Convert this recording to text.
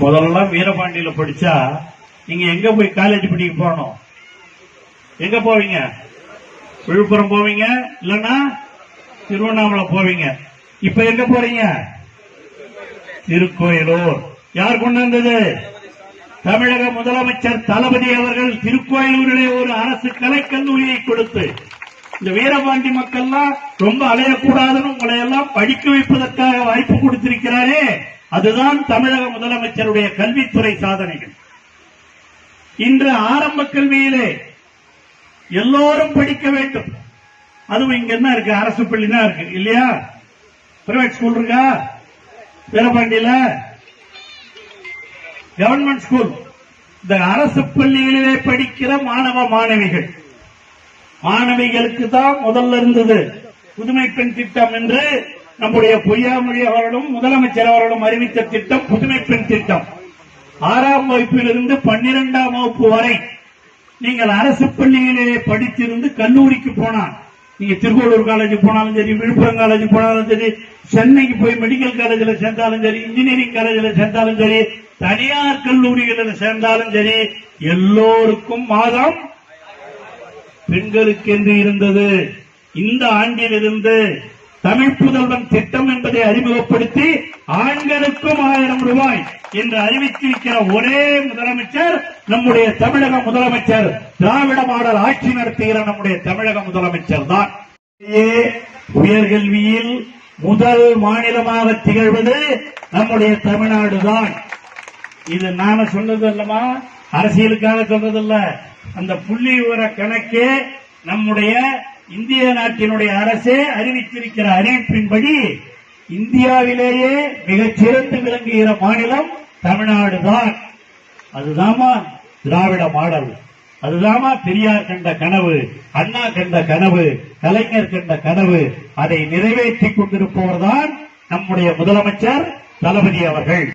முதல்ல வீரபாண்டியில படிச்சா நீங்க எங்க போய் காலேஜ் படிக்க போகணும்? எங்க போவீங்க? விழுப்புரம் போவீங்க இல்லன்னா திருவண்ணாமலை போவீங்க. இப்ப எங்க போறீங்க? திருக்கோயிலூர். யார் கொண்டு வந்தது? தமிழக முதலமைச்சர் தளபதி அவர்கள் திருக்கோயிலூரிலே ஒரு அரசு கலைக்கல்லூரியை கொடுத்து இந்த வீரபாண்டி மக்கள்லாம் ரொம்ப அலையக்கூடாதுன்னு உங்களை எல்லாம் படிக்க வைப்பதற்காக வாய்ப்பு கொடுத்திருக்கிறாரே. அதுதான் தமிழக முதலமைச்சருடைய கல்வித்துறை சாதனைகள். இன்று ஆரம்ப கல்வியிலே எல்லோரும் படிக்க வேண்டும். அதுவும் இங்க என்ன இருக்கு? அரசு பள்ளி தான் இருக்கு. இல்லையா? பிரைவேட் ஸ்கூல் இருக்கா? வீரபாண்டியில கவர்மெண்ட் ஸ்கூல் இந்த அரசு பள்ளிகளிலே படிக்கிற மாணவ மாணவிகள். மாணவிகளுக்கு தான் முதல்ல இருந்தது. புதுமை பெண் திட்டம் என்று நம்முடைய பொய்யாமொழி அவர்களும் முதலமைச்சர் அவர்களும் அறிவித்த திட்டம் புதுமை பெண் திட்டம். ஆறாம் வகுப்பிலிருந்து பன்னிரெண்டாம் வகுப்பு வரை நீங்கள் அரசு பள்ளிகளிலே படித்திருந்து கல்லூரிக்கு போனால் நீங்க திருவள்ளூர் காலேஜ் போனாலும் சரி விழுப்புரம் காலேஜ் போனாலும் சரி சென்னைக்கு போய் மெடிக்கல் காலேஜில் சேர்ந்தாலும் சரி இன்ஜினியரிங் காலேஜில் சேர்ந்தாலும் சரி தனியார் கல்லூரிகளில் சேர்ந்தாலும் சரி எல்லோருக்கும் மாதம் பெண்களுக்கென்று இருந்தது. இந்த ஆண்டிலிருந்து தமிழ் புதல்வன் திட்டம் என்பதை அறிமுகப்படுத்தி ஆண்களுக்கும் ஆயிரம் ரூபாய் என்று அறிவித்திருக்கிற ஒரே முதலமைச்சர் நம்முடைய தமிழக முதலமைச்சர் திராவிட மாடல் ஆட்சி நடத்துகிற நம்முடைய தமிழக முதலமைச்சர் தான். உயர்கல்வியில் முதல் மாநிலமாக திகழ்வது நம்முடைய தமிழ்நாடு தான். இது நாம சொன்னது இல்லமா அரசியலுக்காக சொன்னதில்ல அந்த புள்ளி விவர கணக்கே நம்முடைய இந்திய நாட்டினுடைய அரசே அறிவித்திருக்கிற அறிவிப்பின்படி இந்தியாவிலேயே மிகச் சிறந்து விளங்குகிற மாநிலம் தமிழ்நாடு தான். அதுதாமா திராவிட மாடல். அதுதாமா பெரியார் கண்ட கனவு அண்ணா கண்ட கனவு கலைஞர் கண்ட கனவு. அதை நிறைவேற்றிக் கொண்டிருப்பவர்தான் நம்முடைய முதலமைச்சர் தளபதி அவர்கள்.